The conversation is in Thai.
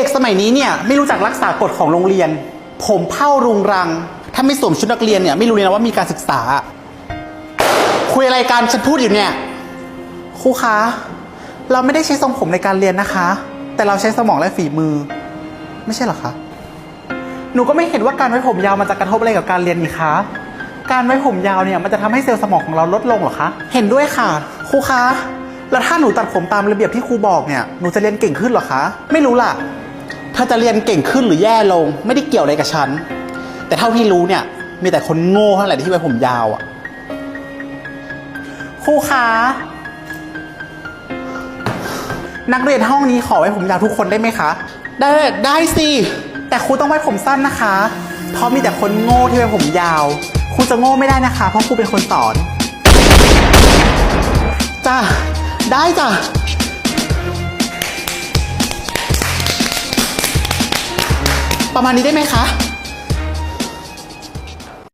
เด็กสมัยนี้เนี่ยไม่รู้จักรักษากฎของโรงเรียน ผมเผ้ารุงรัง ถ้าไม่สวมชุดนักเรียนเนี่ยไม่รู้เลยนะว่ามีการศึกษา คุยอะไรกันฉันพูดอยู่เนี่ยครูคะเราไม่ได้ใช้ทรงผมในการเรียนนะคะ แต่เราใช้สมองและฝีมือ ไม่ใช่หรอคะหนูก็ไม่เห็นว่าการไว้ผมยาวมันจะกระทบอะไรกับการเรียนนี่คะการไว้ผมยาวเนี่ยมันจะทำให้เซลล์สมองของเราลดลงหรอคะเห็นด้วยค่ะครูคะแล้วถ้าหนูตัดผมตามระเบียบที่ครูบอกเนี่ยหนูจะเรียนเก่งขึ้นหรอคะ ไม่รู้ล่ะ ถ้าจะเรียนเก่งขึ้นหรือแย่ลง ไม่ได้เกี่ยวอะไรกับฉัน แต่เท่าที่รู้เนี่ย มีแต่คนโง่เท่านั้นแหละที่ไว้ผมยาวอะครูคะนักเรียนห้องนี้ขอไว้ผมยาวทุกคนได้ไหมคะ ได้ได้สิ แต่ครูต้องไว้ผมสั้นนะคะ เพราะมีแต่คนโง่ที่ไว้ผมยาว ครูจะโง่ไม่ได้นะคะ เพราะครูเป็นคนสอน จ้าได้จ้ะ ประมาณนี้ได้ไหมคะ